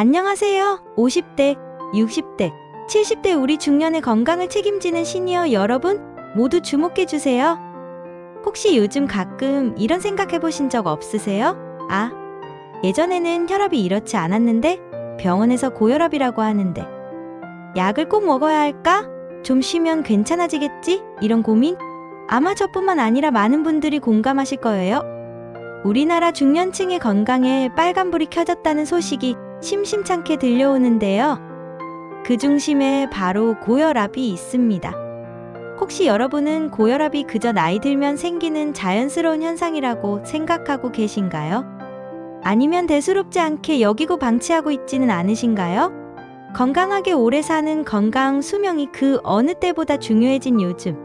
안녕하세요. 50대, 60대, 70대 우리 중년의 건강을 책임지는 시니어 여러분 모두 주목해 주세요. 혹시 요즘 가끔 이런 생각해 보신 적 없으세요? 아, 예전에는 혈압이 이렇지 않았는데 병원에서 고혈압이라고 하는데 약을 꼭 먹어야 할까? 좀 쉬면 괜찮아지겠지? 이런 고민? 아마 저뿐만 아니라 많은 분들이 공감하실 거예요. 우리나라 중년층의 건강에 빨간불이 켜졌다는 소식이 심심찮게 들려오는데요. 그 중심에 바로 고혈압이 있습니다. 혹시 여러분은 고혈압이 그저 나이 들면 생기는 자연스러운 현상이라고 생각하고 계신가요? 아니면 대수롭지 않게 여기고 방치하고 있지는 않으신가요? 건강하게 오래 사는 건강 수명이 그 어느 때보다 중요해진 요즘.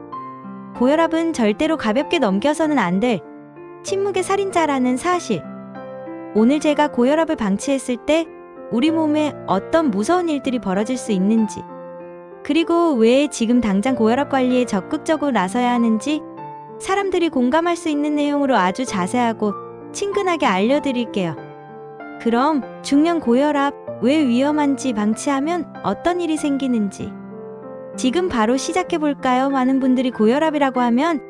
고혈압은 절대로 가볍게 넘겨서는 안 될 침묵의 살인자라는 사실. 오늘 제가 고혈압을 방치했을 때 우리 몸에 어떤 무서운 일들이 벌어질 수 있는지, 그리고 왜 지금 당장 고혈압 관리에 적극적으로 나서야 하는지 사람들이 공감할 수 있는 내용으로 아주 자세하고 친근하게 알려드릴게요. 그럼 중년 고혈압 왜 위험한지 방치하면 어떤 일이 생기는지 지금 바로 시작해 볼까요? 많은 분들이 고혈압이라고 하면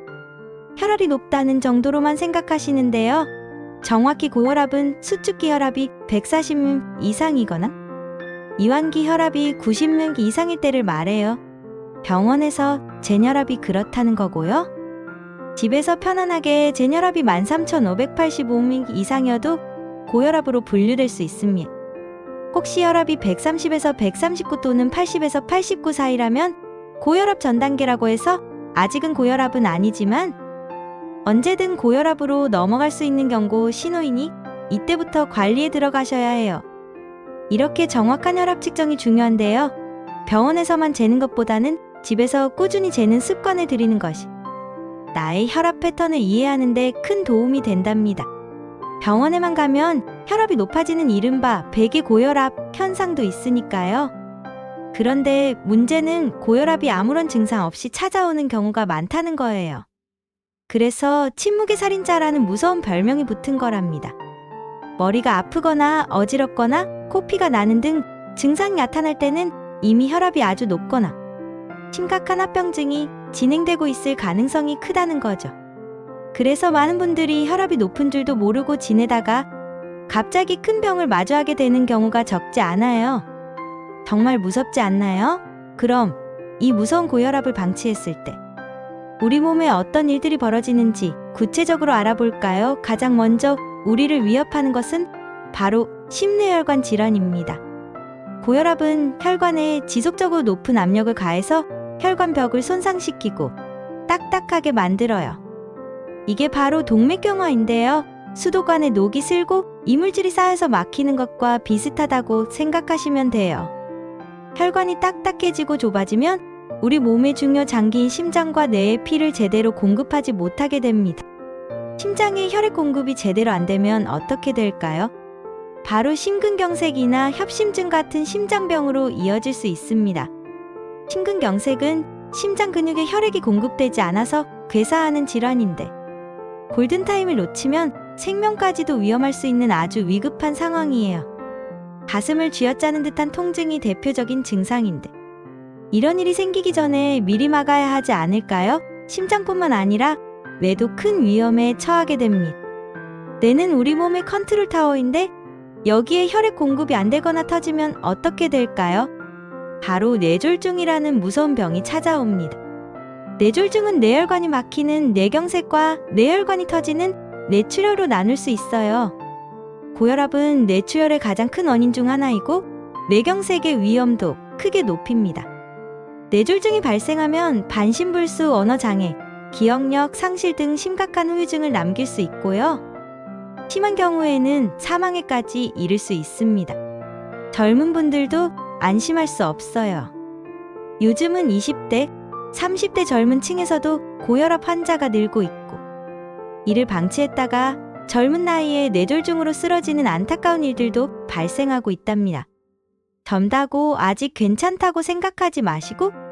혈압이 높다는 정도로만 생각하시는데요. 정확히 고혈압은 수축기 혈압이 140mm 이상이거나 이완기 혈압이 90mm 이상일 때를 말해요. 병원에서 제혈압이 그렇다는 거고요. 집에서 편안하게 제혈압이 13,585mm 이상이어도 고혈압으로 분류될 수 있습니다. 혹시 혈압이 130에서 139 또는 80에서 89 사이라면 고혈압 전 단계라고 해서 아직은 고혈압은 아니지만 언제든 고혈압으로 넘어갈 수 있는 경고 신호이니 이때부터 관리에 들어가셔야 해요. 이렇게 정확한 혈압 측정이 중요한데요. 병원에서만 재는 것보다는 집에서 꾸준히 재는 습관을 들이는 것이 나의 혈압 패턴을 이해하는데 큰 도움이 된답니다. 병원에만 가면 혈압이 높아지는 이른바 배기 고혈압 현상도 있으니까요. 그런데 문제는 고혈압이 아무런 증상 없이 찾아오는 경우가 많다는 거예요. 그래서 침묵의 살인자라는 무서운 별명이 붙은 거랍니다. 머리가 아프거나 어지럽거나 코피가 나는 등 증상이 나타날 때는 이미 혈압이 아주 높거나 심각한 합병증이 진행되고 있을 가능성이 크다는 거죠. 그래서 많은 분들이 혈압이 높은 줄도 모르고 지내다가 갑자기 큰 병을 마주하게 되는 경우가 적지 않아요. 정말 무섭지 않나요? 그럼 이 무서운 고혈압을 방치했을 때 우리 몸에 어떤 일들이 벌어지는지 구체적으로 알아볼까요? 가장 먼저 우리를 위협하는 것은 바로 심뇌혈관 질환입니다. 고혈압은 혈관에 지속적으로 높은 압력을 가해서 혈관벽을 손상시키고 딱딱하게 만들어요. 이게 바로 동맥경화인데요. 수도관에 녹이 슬고 이물질이 쌓여서 막히는 것과 비슷하다고 생각하시면 돼요. 혈관이 딱딱해지고 좁아지면 우리 몸의 중요 장기인 심장과 뇌에 피를 제대로 공급하지 못하게 됩니다. 심장에 혈액 공급이 제대로 안 되면 어떻게 될까요? 바로 심근경색이나 협심증 같은 심장병으로 이어질 수 있습니다. 심근경색은 심장 근육에 혈액이 공급되지 않아서 괴사하는 질환인데 골든타임을 놓치면 생명까지도 위험할 수 있는 아주 위급한 상황이에요. 가슴을 쥐어짜는 듯한 통증이 대표적인 증상인데 이런 일이 생기기 전에 미리 막아야 하지 않을까요? 심장뿐만 아니라 뇌도 큰 위험에 처하게 됩니다. 뇌는 우리 몸의 컨트롤 타워인데 여기에 혈액 공급이 안 되거나 터지면 어떻게 될까요? 바로 뇌졸중이라는 무서운 병이 찾아옵니다. 뇌졸중은 뇌혈관이 막히는 뇌경색과 뇌혈관이 터지는 뇌출혈로 나눌 수 있어요. 고혈압은 뇌출혈의 가장 큰 원인 중 하나이고 뇌경색의 위험도 크게 높입니다. 뇌졸중이 발생하면 반신불수 언어장애, 기억력 상실 등 심각한 후유증을 남길 수 있고요. 심한 경우에는 사망에까지 이를 수 있습니다. 젊은 분들도 안심할 수 없어요. 요즘은 20대, 30대 젊은 층에서도 고혈압 환자가 늘고 있고, 이를 방치했다가 젊은 나이에 뇌졸중으로 쓰러지는 안타까운 일들도 발생하고 있답니다. 젊다고 아직 괜찮다고 생각하지 마시고,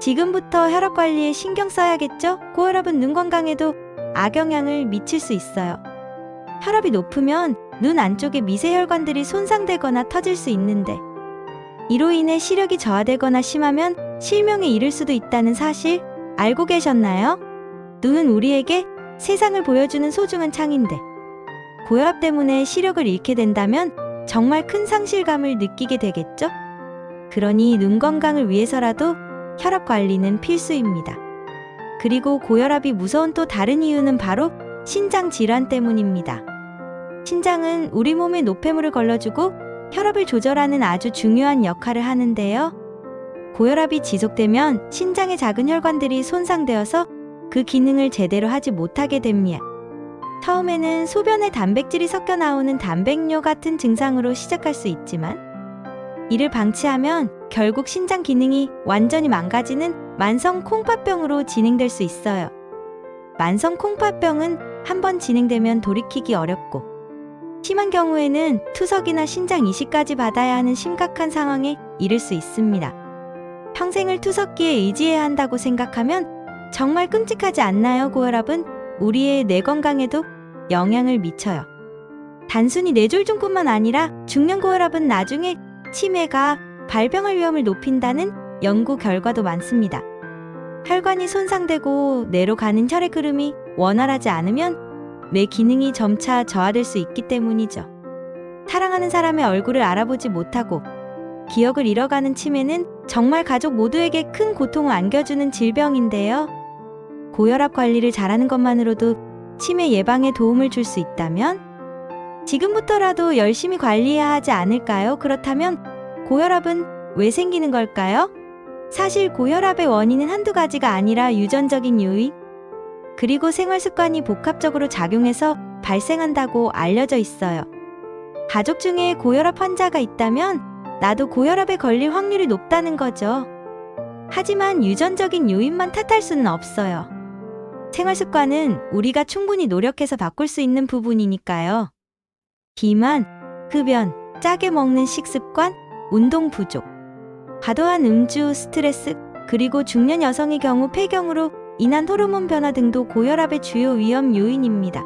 지금부터 혈압 관리에 신경 써야겠죠? 고혈압은 눈 건강에도 악영향을 미칠 수 있어요. 혈압이 높으면 눈 안쪽의 미세혈관들이 손상되거나 터질 수 있는데 이로 인해 시력이 저하되거나 심하면 실명에 이를 수도 있다는 사실 알고 계셨나요? 눈은 우리에게 세상을 보여주는 소중한 창인데 고혈압 때문에 시력을 잃게 된다면 정말 큰 상실감을 느끼게 되겠죠? 그러니 눈 건강을 위해서라도 혈압 관리는 필수입니다. 그리고 고혈압이 무서운 또 다른 이유는 바로 신장 질환 때문입니다. 신장은 우리 몸에 노폐물을 걸러주고 혈압을 조절하는 아주 중요한 역할을 하는데요. 고혈압이 지속되면 신장의 작은 혈관들이 손상되어서 그 기능을 제대로 하지 못하게 됩니다. 처음에는 소변에 단백질이 섞여 나오는 단백뇨 같은 증상으로 시작할 수 있지만 이를 방치하면 결국 신장 기능이 완전히 망가지는 만성 콩팥병으로 진행될 수 있어요. 만성 콩팥병은 한 번 진행되면 돌이키기 어렵고 심한 경우에는 투석이나 신장 이식까지 받아야 하는 심각한 상황에 이를 수 있습니다. 평생을 투석기에 의지해야 한다고 생각하면 정말 끔찍하지 않나요? 고혈압은 우리의 뇌 건강에도 영향을 미쳐요. 단순히 뇌졸중뿐만 아니라 중년 고혈압은 나중에 치매가 발병할 위험을 높인다는 연구 결과도 많습니다. 혈관이 손상되고 뇌로 가는 혈액 흐름이 원활하지 않으면 뇌 기능이 점차 저하될 수 있기 때문이죠. 사랑하는 사람의 얼굴을 알아보지 못하고 기억을 잃어가는 치매는 정말 가족 모두에게 큰 고통을 안겨주는 질병인데요. 고혈압 관리를 잘하는 것만으로도 치매 예방에 도움을 줄 수 있다면 지금부터라도 열심히 관리해야 하지 않을까요? 그렇다면 고혈압은 왜 생기는 걸까요? 사실 고혈압의 원인은 한두 가지가 아니라 유전적인 요인, 그리고 생활 습관이 복합적으로 작용해서 발생한다고 알려져 있어요. 가족 중에 고혈압 환자가 있다면 나도 고혈압에 걸릴 확률이 높다는 거죠. 하지만 유전적인 요인만 탓할 수는 없어요. 생활 습관은 우리가 충분히 노력해서 바꿀 수 있는 부분이니까요. 비만, 흡연, 짜게 먹는 식습관, 운동 부족, 과도한 음주, 스트레스, 그리고 중년 여성의 경우 폐경으로 인한 호르몬 변화 등도 고혈압의 주요 위험 요인입니다.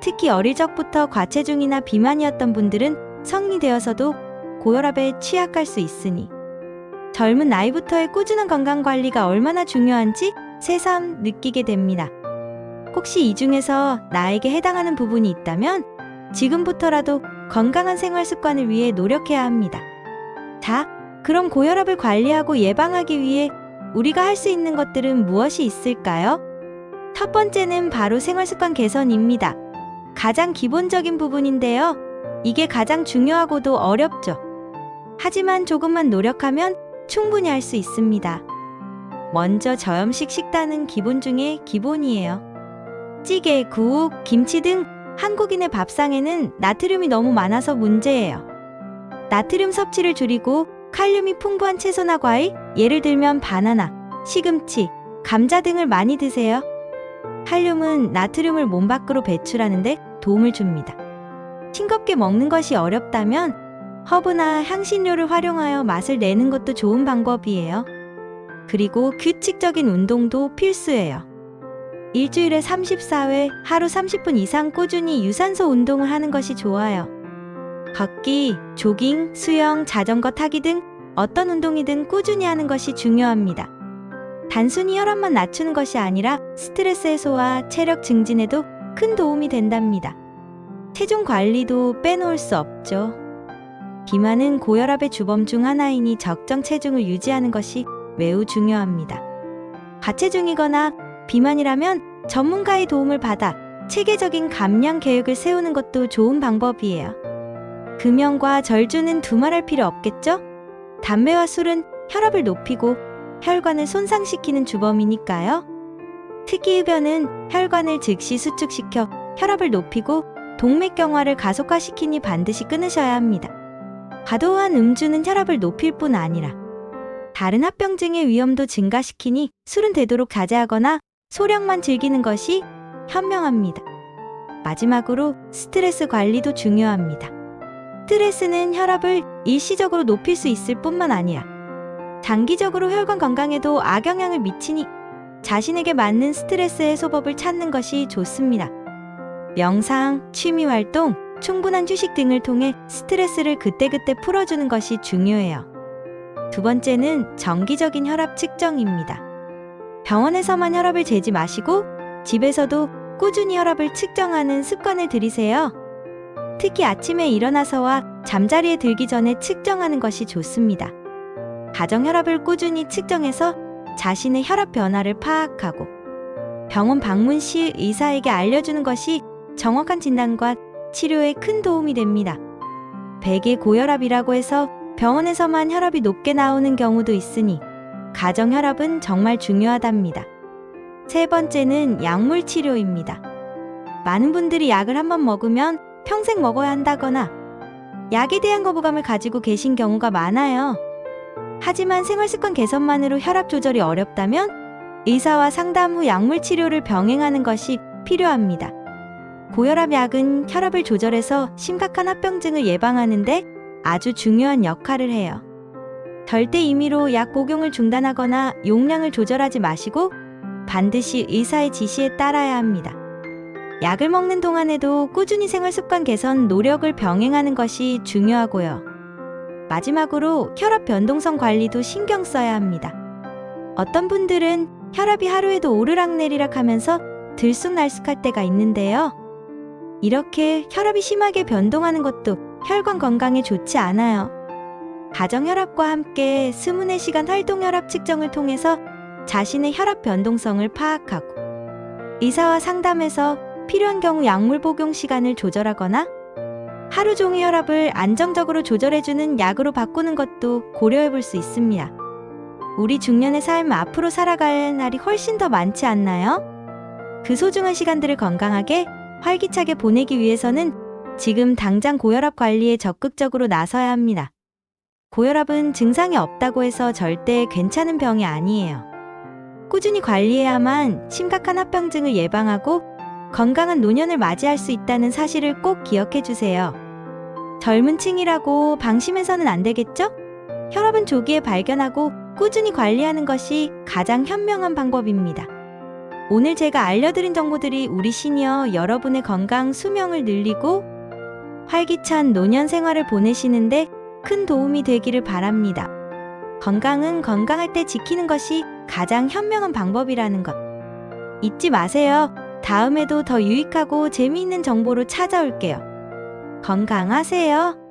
특히 어릴 적부터 과체중이나 비만이었던 분들은 성인이 되어서도 고혈압에 취약할 수 있으니 젊은 나이부터의 꾸준한 건강 관리가 얼마나 중요한지 새삼 느끼게 됩니다. 혹시 이 중에서 나에게 해당하는 부분이 있다면 지금부터라도 건강한 생활 습관을 위해 노력해야 합니다. 자, 그럼 고혈압을 관리하고 예방하기 위해 우리가 할 수 있는 것들은 무엇이 있을까요? 첫 번째는 바로 생활 습관 개선입니다. 가장 기본적인 부분인데요. 이게 가장 중요하고도 어렵죠. 하지만 조금만 노력하면 충분히 할 수 있습니다. 먼저 저염식 식단은 기본 중에 기본이에요. 찌개, 국, 김치 등 한국인의 밥상에는 나트륨이 너무 많아서 문제예요. 나트륨 섭취를 줄이고 칼륨이 풍부한 채소나 과일, 예를 들면 바나나, 시금치, 감자 등을 많이 드세요. 칼륨은 나트륨을 몸 밖으로 배출하는데 도움을 줍니다. 싱겁게 먹는 것이 어렵다면 허브나 향신료를 활용하여 맛을 내는 것도 좋은 방법이에요. 그리고 규칙적인 운동도 필수예요. 일주일에 34회, 하루 30분 이상 꾸준히 유산소 운동을 하는 것이 좋아요. 걷기, 조깅, 수영, 자전거 타기 등 어떤 운동이든 꾸준히 하는 것이 중요합니다. 단순히 혈압만 낮추는 것이 아니라 스트레스 해소와 체력 증진에도 큰 도움이 된답니다. 체중 관리도 빼놓을 수 없죠. 비만은 고혈압의 주범 중 하나이니 적정 체중을 유지하는 것이 매우 중요합니다. 과체중이거나 비만이라면 전문가의 도움을 받아 체계적인 감량 계획을 세우는 것도 좋은 방법이에요. 금연과 절주는 두말할 필요 없겠죠? 담배와 술은 혈압을 높이고 혈관을 손상시키는 주범이니까요. 특히 흡연은 혈관을 즉시 수축시켜 혈압을 높이고 동맥경화를 가속화시키니 반드시 끊으셔야 합니다. 과도한 음주는 혈압을 높일 뿐 아니라 다른 합병증의 위험도 증가시키니 술은 되도록 자제하거나 소량만 즐기는 것이 현명합니다. 마지막으로 스트레스 관리도 중요합니다. 스트레스는 혈압을 일시적으로 높일 수 있을 뿐만 아니라 장기적으로 혈관 건강에도 악영향을 미치니 자신에게 맞는 스트레스 해소법을 찾는 것이 좋습니다. 명상, 취미 활동, 충분한 휴식 등을 통해 스트레스를 그때그때 풀어주는 것이 중요해요. 두 번째는 정기적인 혈압 측정입니다. 병원에서만 혈압을 재지 마시고 집에서도 꾸준히 혈압을 측정하는 습관을 들이세요. 특히 아침에 일어나서와 잠자리에 들기 전에 측정하는 것이 좋습니다. 가정 혈압을 꾸준히 측정해서 자신의 혈압 변화를 파악하고 병원 방문 시 의사에게 알려주는 것이 정확한 진단과 치료에 큰 도움이 됩니다. 백의 고혈압이라고 해서 병원에서만 혈압이 높게 나오는 경우도 있으니 가정 혈압은 정말 중요하답니다. 세 번째는 약물 치료입니다. 많은 분들이 약을 한번 먹으면 평생 먹어야 한다거나 약에 대한 거부감을 가지고 계신 경우가 많아요. 하지만 생활습관 개선만으로 혈압 조절이 어렵다면 의사와 상담 후 약물 치료를 병행하는 것이 필요합니다. 고혈압 약은 혈압을 조절해서 심각한 합병증을 예방하는데 아주 중요한 역할을 해요. 절대 임의로 약 복용을 중단하거나 용량을 조절하지 마시고 반드시 의사의 지시에 따라야 합니다. 약을 먹는 동안에도 꾸준히 생활 습관 개선 노력을 병행하는 것이 중요하고요. 마지막으로 혈압 변동성 관리도 신경 써야 합니다. 어떤 분들은 혈압이 하루에도 오르락내리락 하면서 들쑥날쑥할 때가 있는데요. 이렇게 혈압이 심하게 변동하는 것도 혈관 건강에 좋지 않아요. 가정혈압과 함께 스문의 시간 활동혈압 측정을 통해서 자신의 혈압 변동성을 파악하고 의사와 상담해서 필요한 경우 약물 복용 시간을 조절하거나 하루 종일 혈압을 안정적으로 조절해주는 약으로 바꾸는 것도 고려해 볼 수 있습니다. 우리 중년의 삶 앞으로 살아갈 날이 훨씬 더 많지 않나요? 그 소중한 시간들을 건강하게 활기차게 보내기 위해서는 지금 당장 고혈압 관리에 적극적으로 나서야 합니다. 고혈압은 증상이 없다고 해서 절대 괜찮은 병이 아니에요. 꾸준히 관리해야만 심각한 합병증을 예방하고 건강한 노년을 맞이할 수 있다는 사실을 꼭 기억해 주세요. 젊은 층이라고 방심해서는 안 되겠죠? 혈압은 조기에 발견하고 꾸준히 관리하는 것이 가장 현명한 방법입니다. 오늘 제가 알려드린 정보들이 우리 시니어 여러분의 건강 수명을 늘리고 활기찬 노년 생활을 보내시는데 큰 도움이 되기를 바랍니다. 건강은 건강할 때 지키는 것이 가장 현명한 방법이라는 것. 잊지 마세요. 다음에도 더 유익하고 재미있는 정보로 찾아올게요. 건강하세요.